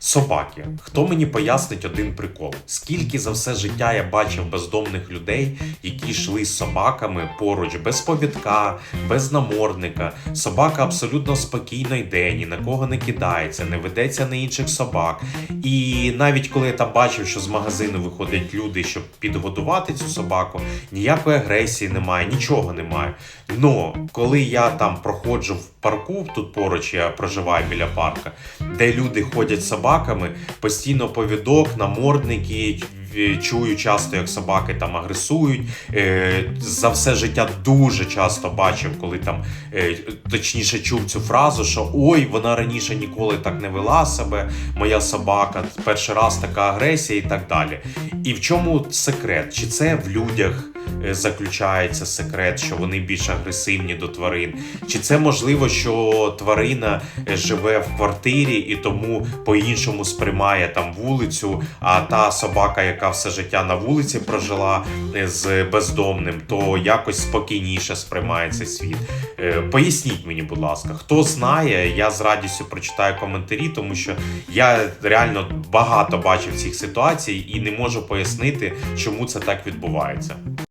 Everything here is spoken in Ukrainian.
Собаки. Хто мені пояснить один прикол? Скільки за все життя я бачив бездомних людей, які йшли з собаками поруч без повідка, без намордника. Собака абсолютно спокійно йде, ні на кого не кидається, не ведеться на інших собак. І навіть коли я там бачив, що з магазину виходять люди, щоб підгодувати цю собаку, ніякої агресії немає, нічого немає. Но коли я там проходжу в парку, тут поруч я проживаю біля парка, де люди ходять з собаками, постійно повідок, намордники. Чую часто, як собаки там агресують. Е, за все життя дуже часто бачив, коли там е, точніше чув цю фразу, що ой, вона раніше ніколи так не вела себе, моя собака, перший раз така агресія і так далі. І в чому секрет? Чи це в людях е, заключається секрет, що вони більш агресивні до тварин? Чи це можливо, що тварина е, живе в квартирі і тому по-іншому сприймає там вулицю, а та собака, яка все життя на вулиці прожила е, з бездомним, то якось спокійніше сприймає цей світ? Е, Поясніть мені, будь ласка, хто знає, я з радістю прочитаю коментарі, тому що я реально багато бачив цих ситуацій і не можу пояснити, чому це так відбувається.